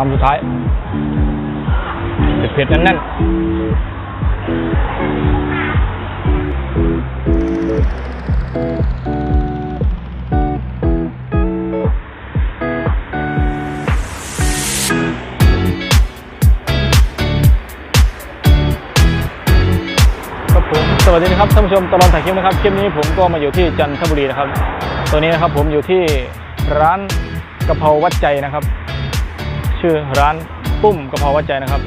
คำสุดท้ายเผ็ดๆแน่นครับผมสวัสดีนะครับท่านผู้ชมตลอดถ่ายคลิปนะครับคลิปนี้ผมก็มาอยู่ที่จันทบุรีนะครับ ตัวนี้นะครับผมอยู่ที่ร้านกะเพราวัดใจนะครับือร้านปุ้มกระเพราวัดใจนะครับ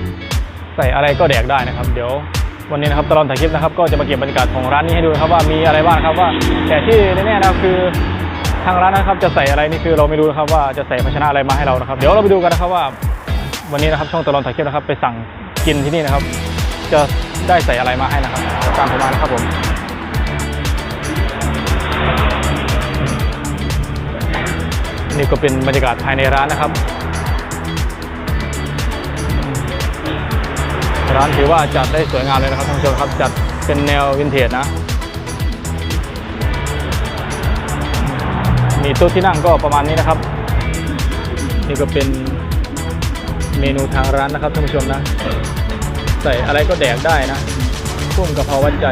ใส่อะไรก็แดกได้นะครับ เดี๋ยววันนี้นะครับตลอดถ่ายคลิปนะครับ ก็จะมาเก็บบรรยากาศของร้านนี้ให้ดูนะครับว่ามีอะไรบ้างครับว่า แต่ที่แน่ๆนะครับคือทางร้านนะครับจะใส่อะไรนี่คือเราไม่รู้นะครับว่าจะใส่ภาชนะอะไรมาให้เรานะครับ เดี๋ยวเราไปดูกันนะครับว่า วันนี้นะครับช่องตลอดถ่ายคลิปนะครับ ไปสั่งกินที่นี่นะครับ จะได้ใส่อะไรมาให้นะครับตามผมมานะครับผมนี่ก็เป็นบรรยากาศภายในร้านนะครับ ร้านถือว่าจัดได้สวยงามเลยนะครับท่านผู้ชมครับจัดเป็นแนววินเทจนะ มีโต๊ะที่นั่งก็ประมาณนี้นะครับ นี่ก็เป็นเมนูทางร้านนะครับท่านผู้ชมนะ ใส่อะไรก็แดกได้นะพุ่มกะเพราวัดใจ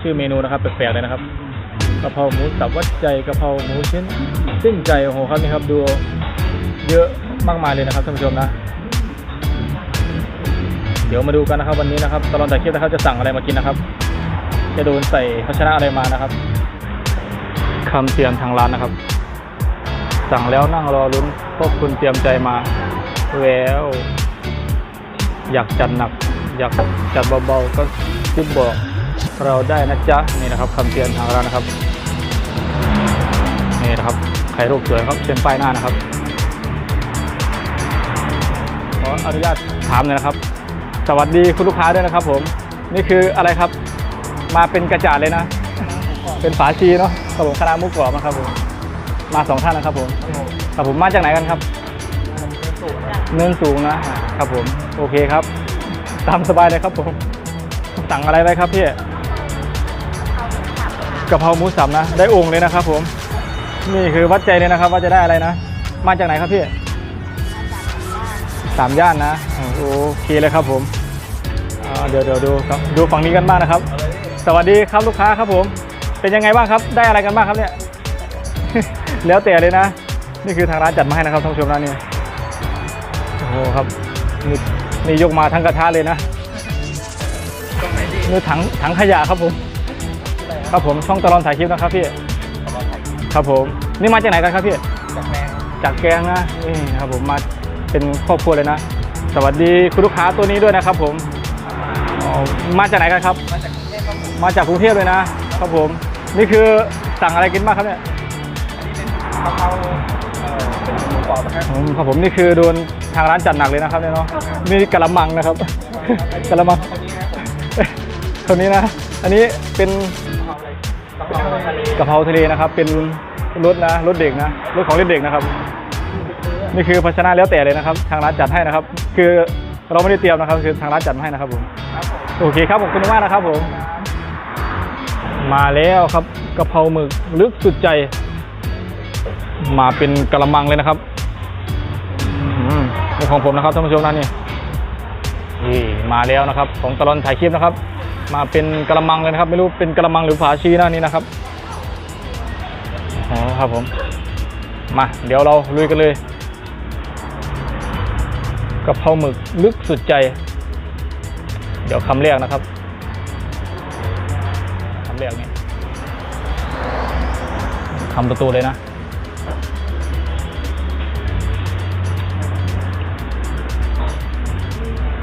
ชื่อเมนูนะครับแปลกๆเลยนะครับกะเพราหมูสับวัดใจกะเพราหมูชิ้นสิ้นใจโอ้โหครับนี่ครับดูเยอะมากมายเลยนะครับท่านผู้ชมนะ ดี๋ยวมาดูกันนะครับวันนี้นะครับตลอดแต่คลิปนะครับจะสั่งอะไรมากินนะครับ จะโดนใส่ภาชนะอะไรมานะครับคำเตือนทางร้านนะครับ สั่งแล้วนั่งรอลุ้นพวกคุณเตรียมใจมาแววอยากจัดหนัก อยากจัดเบาๆก็ซิบบอกเราได้นะจ๊ะนี่นะครับคำเตือนทางร้านนะครับนี่นะครับไข่รูปสวยครับเชิญป้ายหน้านะครับขออนุญาตถามหน่อยนะครับ สวัสดีคุณลูกค้าด้วยนะครับ ผม นี่คืออะไรครับ มาเป็นกระจาดเลยนะ เป็นฝาชีเนาะครับผมคณะมุกกรอบนะครับผมมาสองท่านนะครับผมครับผมมาจากไหนกันครับ เนินสูงนะครับผม โอเคครับ ตามสบายเลยครับผม สั่งอะไรไว้ครับพี่กะเพราหมูสับนะ ได้องค์เลยนะครับผม นี่คือวัดใจเลยนะครับ ว่าจะได้อะไรนะ มาจากไหนครับพี่ สามย่านนะโอเคเลยครับผมอ่าเดี๋ยวเดี๋ยวดูครับดูฝั่งนี้กันบ้างนะครับ สวัสดีครับลูกค้าครับผม เป็นยังไงบ้างครับ ได้อะไรกันบ้างครับเนี่ย แล้วแต่เลยนะ นี่คือทางร้านจัดมาให้นะครับท่านผู้ชมนะนี่โอ้โหครับนี่นี่ยกมาทั้งกระทะเลยนะนี่ถังถังขยะครับผม ครับผมช่องตลอดถ่ายคลิปนะครับพี่ครับผม นี่มาจากไหนกันครับพี่ จากแกงนะนี่ครับผมมา เป็นครอบครัวเลยนะ สวัสดีคุณลูกค้าตัวนี้ด้วยนะครับผมอ๋อมาจากไหนกันครับ มาจากกรุงเทพเลยนะครับผม นี่คือสั่งอะไรกินบ้างครับเนี่ยกะเพราเอ่อเป็นหมูกรอบนะครับอืมครับผมนี่คือโดนทางร้านจัดหนักเลยนะครับเนี่ยเนาะนี่กะละมังนะครับ กะละมังคนนี้นะครับคนนี้นะ อันนี้เป็น กะเพราอะไรกะเพราทะเลกะเพราทะเลนะครับเป็นรถนะรถเด็กนะรถของเล่นเด็กนะครับ นี่คือภาชนะแล้วแต่เลยนะครับ ทางร้านจัดให้นะครับ คือเราไม่ได้เตรียมนะครับ คือทางร้านจัดมาให้นะครับผมครับผมโอเคครับขอบคุณมากนะครับผม มาแล้วครับกะเพราหมึกลึกสุดใจ มาเป็นกระมังเลยนะครับอืมนี่ของผมนะครับท่านผู้ชมนะนี่นี่มาแล้วนะครับ ของตลอนถ่ายคลิปนะครับ มาเป็นกระมังเลยนะครับ ไม่รู้เป็นกระมังหรือฝาชีนะนี่นะครับอ๋อครับผม มา เดี๋ยวเราลุยกันเลย กะเพราหมึกลึกสุดใจ เดี๋ยวคำแรกนะครับคำแรกนี่คำประตูเลยนะ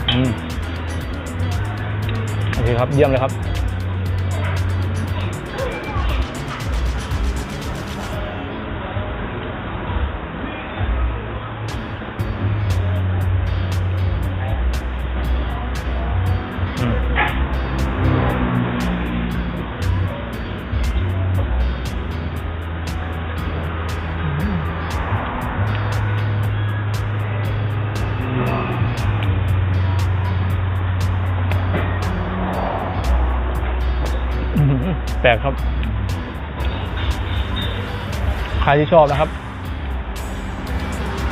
อืมโอเคครับเยี่ยมเลยครับ แปลกครับ ใครที่ชอบนะครับ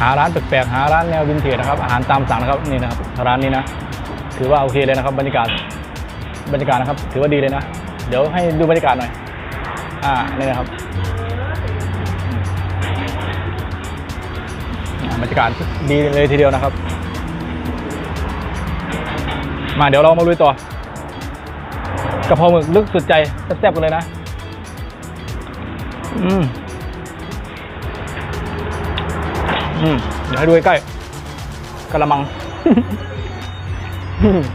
หาร้านแปลกๆหาร้านแนววินเทจนะครับ อาหารตามสั่งนะครับนี่นะครับร้านนี้นะ ถือว่าโอเคเลยนะครับ บรรยากาศบรรยากาศนะครับ ถือว่าดีเลยนะ เดี๋ยวให้ดูบรรยากาศหน่อย อ่านี่นะครับบรรยากาศดีเลยทีเดียวนะครับ มาเดี๋ยวเรามาลุยต่อ กะเพราหมึกลึกสุดใจแซ่บๆกันเลยนะ อืม อืม เดี๋ยวให้ดูใกล้ๆกระมัง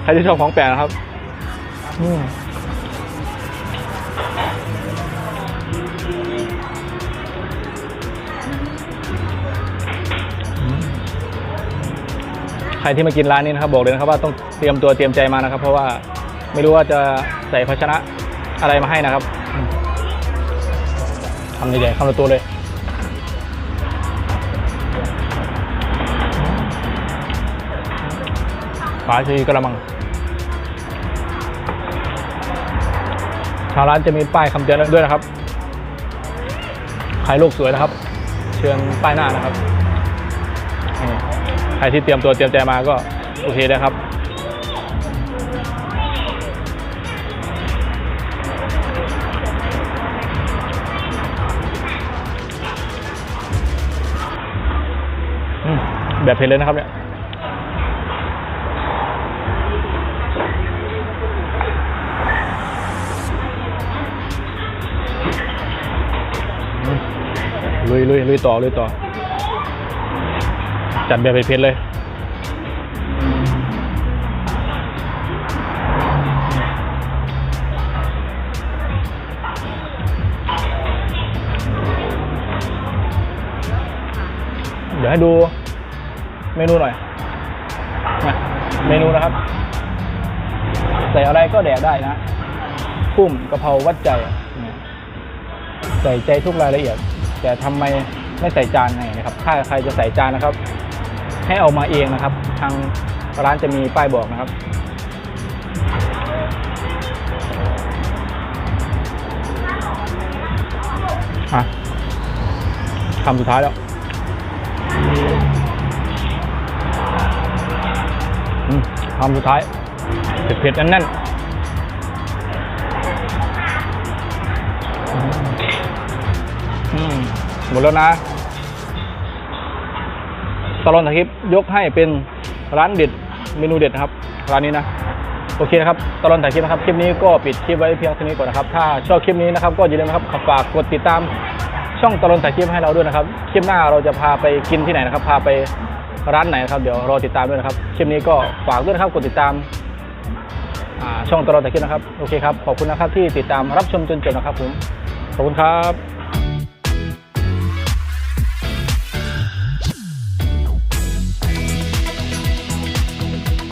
ใครที่ชอบของแปลกนะครับ อืมใครที่มากินร้านนี้นะครับบอกเลยนะครับว่าต้องเตรียมตัวเตรียมใจมานะครับ เพราะว่า ไม่รู้ว่าจะใส่ภาชนะอะไรมาให้นะครับอืมคำใหญ่ๆคำละตัวเลยฝาชีกระมัง ทางร้านจะมีป้ายคำเตือนด้วยนะครับใครโลกสวยนะครับ เชิญป้ายหน้านะครับ ใครที่เตรียมตัวเตรียมใจมาก็โอเคนะครับ แบบเผ็ดเลยนะครับ เนี่ยลุยลุยลุยต่อลุยต่อ จัดแบบเผ็ดๆเลย ดี๋ยวให้ดูเมนูหน่อยนะเมนูนะครับ ใส่อะไรก็แดกได้นะกุ้มกะเพราวัดใจ ใส่ใจทุกรายละเอียด แต่ทำไมไม่ใส่จานไงนะครับ ถ้าใครจะใส่จานนะครับ ให้เอามาเองนะครับ ทางร้านจะมีป้ายบอกนะครับอะคำสุดท้ายแล้ว คำสุดท้าย เผ็ดๆแน่นๆหมดแล้วนะตลอดถ่คลิปยกให้เป็นร้านเด็ดเมนูเด็ดนะครับ ร้านนี้นะโอเคนะครับตลอดถ่ายคลิปนะครับ คลิปนี้ก็ปิดคลิปไว้เพียงเท่านี้ก่อนนะครับ ถ้าชอบคลิปนี้นะครับ ก็อย่าลืมนะครับฝากกดติดตามช่องตลอดถ่ายคลิปให้เราด้วยนะครับ คลิปหน้าเราจะพาไปกินที่ไหนนะครับ พาไป ร้านไหนนะครับเดี๋ยวรอติดตามด้วยนะครับคลิปนี้ก็ฝากด้วยนะครับกดติดตามช่องตลอดถ่ายคลิปนะครับ โอเคครับ ขอบคุณนะครับที่ติดตามรับชมจนจบนะครับผม ขอบคุณครับ